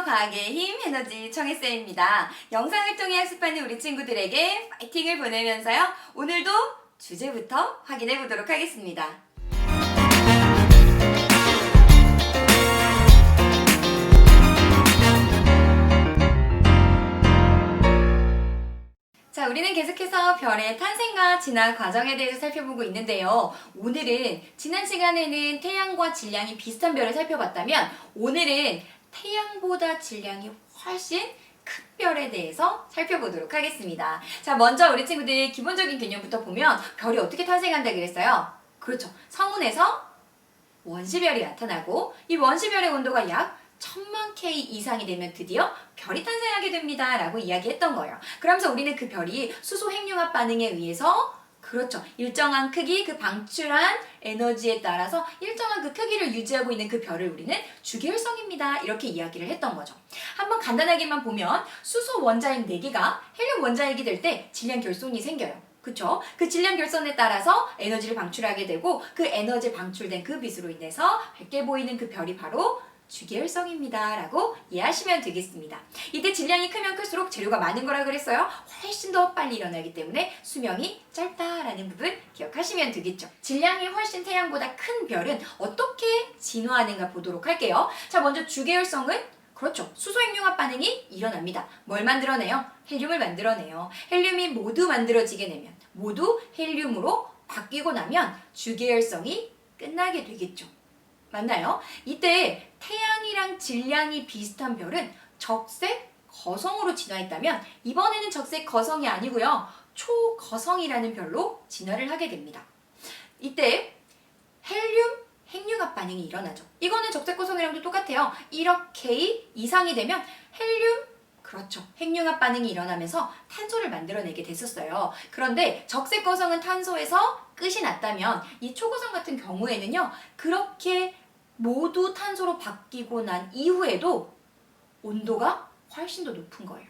과학의 힘 에너지 청혜쌤입니다. 영상을 통해 학습하는 우리 친구들에게 파이팅을 보내면서요. 오늘도 주제부터 확인해 보도록 하겠습니다. 자, 우리는 계속해서 별의 탄생과 진화 과정에 대해서 살펴보고 있는데요. 오늘은 지난 시간에는 태양과 질량이 비슷한 별을 살펴봤다면 오늘은 태양보다 질량이 훨씬 큰 별에 대해서 살펴보도록 하겠습니다. 자, 먼저 우리 친구들 기본적인 개념부터 보면 별이 어떻게 탄생한다 그랬어요? 그렇죠. 성운에서 원시별이 나타나고 이 원시별의 온도가 약 천만 K 이상이 되면 드디어 별이 탄생하게 됩니다. 라고 이야기했던 거예요. 그러면서 우리는 그 별이 수소 핵융합 반응에 의해서 그렇죠. 일정한 크기, 그 방출한 에너지에 따라서 일정한 그 크기를 유지하고 있는 그 별을 우리는 주계율성입니다. 이렇게 이야기를 했던 거죠. 한번 간단하게만 보면 수소 원자핵 4개가 헬륨 원자핵이 될 때 질량 결손이 생겨요. 그쵸? 그 질량 결손에 따라서 에너지를 방출하게 되고 그 에너지 방출된 그 빛으로 인해서 밝게 보이는 그 별이 바로 주계율성입니다. 라고 이해하시면 되겠습니다. 이때 질량이 크면 클수록 재료가 많은 거라 그랬어요. 훨씬 더 빨리 일어나기 때문에 수명이 짧다라는 부분 기억하시면 되겠죠. 질량이 훨씬 태양보다 큰 별은 어떻게 진화하는가 보도록 할게요. 자, 먼저 주계율성은 그렇죠. 수소핵융합 반응이 일어납니다. 뭘 만들어내요? 헬륨을 만들어내요. 헬륨이 모두 만들어지게 되면 모두 헬륨으로 바뀌고 나면 주계열성이 끝나게 되겠죠. 맞나요? 이때 태양이랑 질량이 비슷한 별은 적색 거성으로 진화했다면 이번에는 적색 거성이 아니고요. 초거성이라는 별로 진화를 하게 됩니다. 이때 헬륨 핵융합 반응이 일어나죠. 이거는 적색 거성이랑도 똑같아요. 1억 K 이상이 되면 헬륨 그렇죠. 핵융합 반응이 일어나면서 탄소를 만들어내게 됐었어요. 그런데 적색 거성은 탄소에서 끝이 났다면 이 초고성 같은 경우에는요. 그렇게 모두 탄소로 바뀌고 난 이후에도 온도가 훨씬 더 높은 거예요.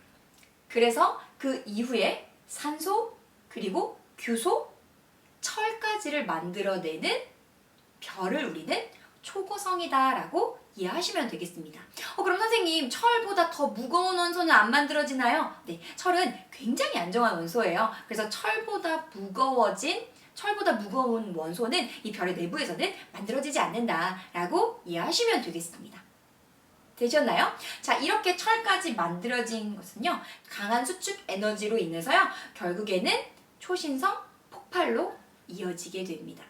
그래서 그 이후에 산소 그리고 규소, 철까지를 만들어내는 별을 우리는 초고성이다라고 이해하시면 되겠습니다. 어, 그럼 선생님, 철보다 더 무거운 원소는 안 만들어지나요? 네, 철은 굉장히 안정한 원소예요. 그래서 철보다 무거워진 철보다 무거운 원소는 이 별의 내부에서는 만들어지지 않는다라고 이해하시면 되겠습니다. 되셨나요? 자, 이렇게 철까지 만들어진 것은요, 강한 수축 에너지로 인해서요, 결국에는 초신성 폭발로 이어지게 됩니다.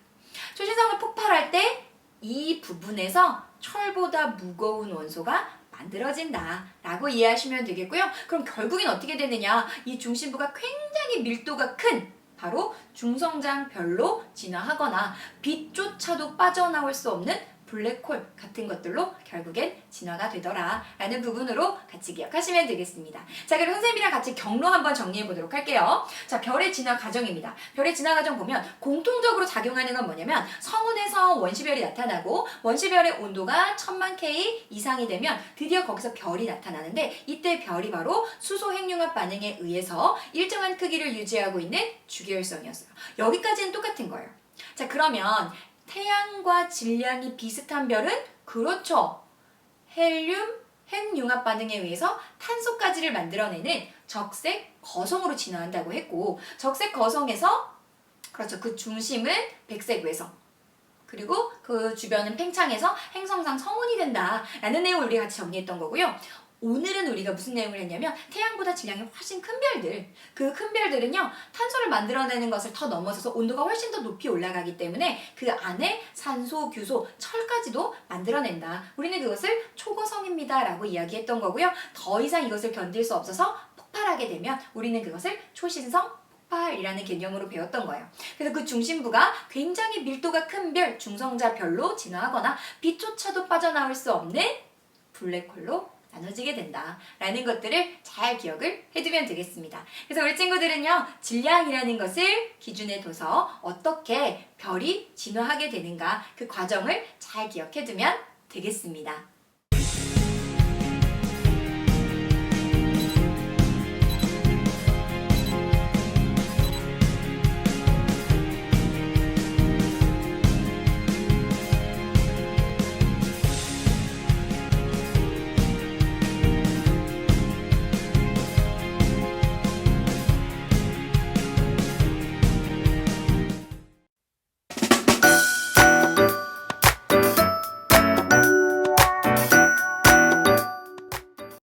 초신성을 폭발할 때 이 부분에서 철보다 무거운 원소가 만들어진다라고 이해하시면 되겠고요. 그럼 결국엔 어떻게 되느냐? 이 중심부가 굉장히 밀도가 큰 바로 중성장별로 진화하거나 빛조차도 빠져나올 수 없는 블랙홀 같은 것들로 결국엔 진화가 되더라 라는 부분으로 같이 기억하시면 되겠습니다. 자 그럼 선생님이랑 같이 경로 한번 정리해 보도록 할게요. 자 별의 진화 과정입니다. 별의 진화 과정 보면 공통적으로 작용하는 건 뭐냐면 성운에서 원시별이 나타나고 원시별의 온도가 천만 K 이상이 되면 드디어 거기서 별이 나타나는데 이때 별이 바로 수소 핵융합 반응에 의해서 일정한 크기를 유지하고 있는 주계열성이었어요. 여기까지는 똑같은 거예요. 자 그러면 태양과 질량이 비슷한 별은 그렇죠. 헬륨 핵융합 반응에 의해서 탄소까지를 만들어내는 적색 거성으로 진화한다고 했고 적색 거성에서 그렇죠. 그 중심은 백색 외성 그리고 그 주변은 팽창해서 행성상 성운이 된다라는 내용을 우리가 같이 정리했던 거고요. 오늘은 우리가 무슨 내용을 했냐면 태양보다 질량이 훨씬 큰 별들. 그 큰 별들은요 탄소를 만들어내는 것을 더 넘어서서 온도가 훨씬 더 높이 올라가기 때문에 그 안에 산소, 규소, 철까지도 만들어낸다. 우리는 그것을 초고성입니다 라고 이야기했던 거고요. 더 이상 이것을 견딜 수 없어서 폭발하게 되면 우리는 그것을 초신성 폭발이라는 개념으로 배웠던 거예요. 그래서 그 중심부가 굉장히 밀도가 큰 별, 중성자 별로 진화하거나 빛조차도 빠져나올 수 없는 블랙홀로 나눠지게 된다라는 것들을 잘 기억을 해두면 되겠습니다. 그래서 우리 친구들은요 질량이라는 것을 기준에 둬서 어떻게 별이 진화하게 되는가 그 과정을 잘 기억해두면 되겠습니다.